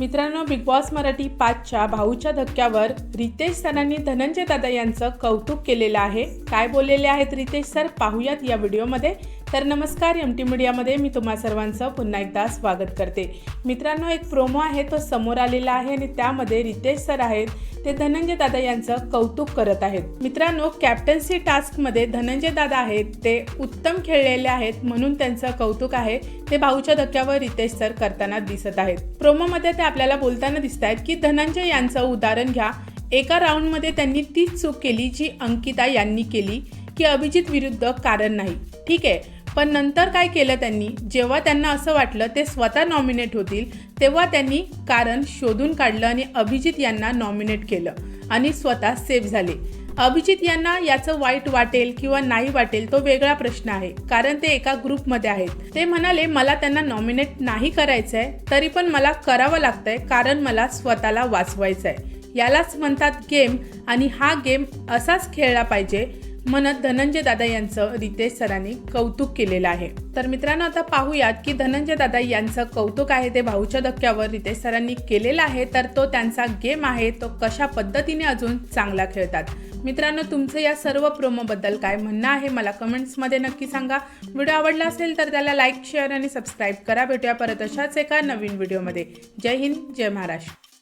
मित्रांनो big boss Marathi पाचच्या भाऊच्या धक्क्यावर रितेश सरांनी धनंजय दादा यांचं कौतुक केलेलं आहे. काय बोललेले आहेत रितेश सर? पाहूयात या व्हिडिओमध्ये. तर नमस्कार एम टी मीडियामध्ये मी तुम्हा सर्वांचं पुन्हा एकदा स्वागत करते. मित्रांनो एक प्रोमो आहे तो समोर आलेला आहे आणि त्यामध्ये रितेश सर आहेत. ते धनंजय दादा यांचं कौतुक करत आहेत. मित्रांनो कॅप्टन्सी टास्कमध्ये धनंजय दादा आहेत ते उत्तम खेळलेले आहेत म्हणून त्यांचं कौतुक आहे. ते भाऊच्या धक्क्यावर रितेश सर करताना दिसत आहेत. प्रोमोमध्ये ते आपल्याला बोलताना दिसत आहेत की धनंजय यांचं उदाहरण घ्या. एका राऊंडमध्ये त्यांनी तीच चूक केली जी अंकिता यांनी केली की अभिजित विरुद्ध कारण नाही. ठीक आहे? पण नंतर काय केलं त्यांनी? जेव्हा त्यांना असं वाटलं ते स्वतः नॉमिनेट होतील तेव्हा त्यांनी कारण शोधून काढलं आणि अभिजित यांना नॉमिनेट केलं आणि स्वतः सेफ झाले. अभिजित यांना याचं वाईट वाटेल किंवा नाही वाटेल तो वेगळा प्रश्न आहे कारण ते एका ग्रुपमध्ये आहेत. ते म्हणाले मला त्यांना नॉमिनेट नाही करायचं आहे तरी पण मला करावं लागतंय कारण मला स्वतःला वाचवायचं आहे यालाच म्हणतात गेम आणि हा गेम असाच खेळला पाहिजे म्हणत धनंजय दादा यांचं रितेश सरांनी कौतुक केलेलं आहे. तर मित्रांनो आता पाहूयात की धनंजय दादा यांचं कौतुक आहे ते भाऊच्या धक्क्यावर रितेश सरांनी केलेलं आहे. तर तो त्यांचा गेम आहे तो कशा पद्धतीने अजून चांगला खेळतात? मित्रांनो तुमचं या सर्व प्रोमोबद्दल काय म्हणणं आहे मला कमेंट्समध्ये नक्की सांगा. व्हिडिओ आवडला असेल तर त्याला लाईक शेअर आणि सबस्क्राईब करा. भेटूया परत अशाच एका नवीन व्हिडिओमध्ये. जय हिंद जय महाराष्ट्र.